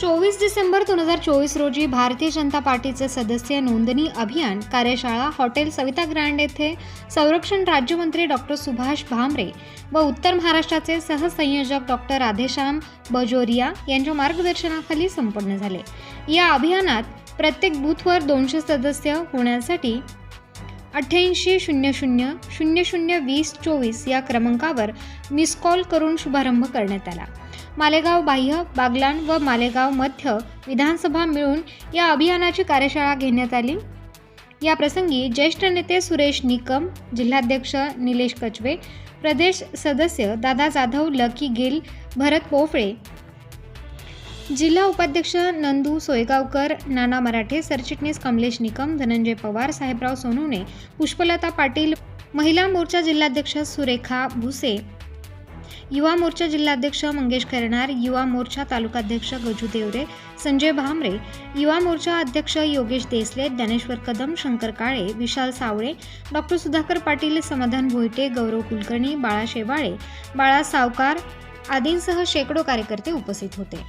चोवीस डिसेंबर दोन हजार चोवीस रोजी भारतीय जनता पार्टीचे सदस्य नोंदणी अभियान कार्यशाळा हॉटेल सविता ग्रँड येथे संरक्षण राज्यमंत्री डॉक्टर सुभाष भामरे व उत्तर महाराष्ट्राचे सहसंयोजक डॉक्टर राधेश्याम बजोरिया यांच्या मार्गदर्शनाखाली संपन्न झाले. या अभियानात प्रत्येक बूथवर दोनशे सदस्य होण्यासाठी अठ्ठ्याऐंशी शून्य शून्य शून्य शून्य वीस चोवीस या क्रमांकावर मिस कॉल करून शुभारंभ करण्यात आला. मालेगाव बाह्य बागलाण व मालेगाव मध्य विधानसभा मिळून या अभियानाची कार्यशाळा घेण्यात आली. या प्रसंगी ज्येष्ठ नेते सुरेश निकम जिल्हाध्यक्ष निलेश कचवे प्रदेश सदस्य दादा जाधव लकी गिल भरत पोफळे जिल्हा उपाध्यक्ष नंदू सोयगावकर नाना मराठे सरचिटणीस कमलेश निकम धनंजय पवार साहेबराव सोनवणे पुष्पलता पाटील महिला मोर्चा जिल्हाध्यक्ष सुरेखा भुसे युवा मोर्चा जिल्हाध्यक्ष मंगेश खैरनार युवा मोर्चा तालुकाध्यक्ष गजू देवरे संजय भामरे युवा मोर्चा अध्यक्ष योगेश देसले ज्ञानेश्वर कदम शंकर काळे विशाल सावळे डॉक्टर सुधाकर पाटील समाधान भोईटे गौरव कुलकर्णी बाळा शेवाळे बाळा सावकार आदींसह शेकडो कार्यकर्ते उपस्थित होते.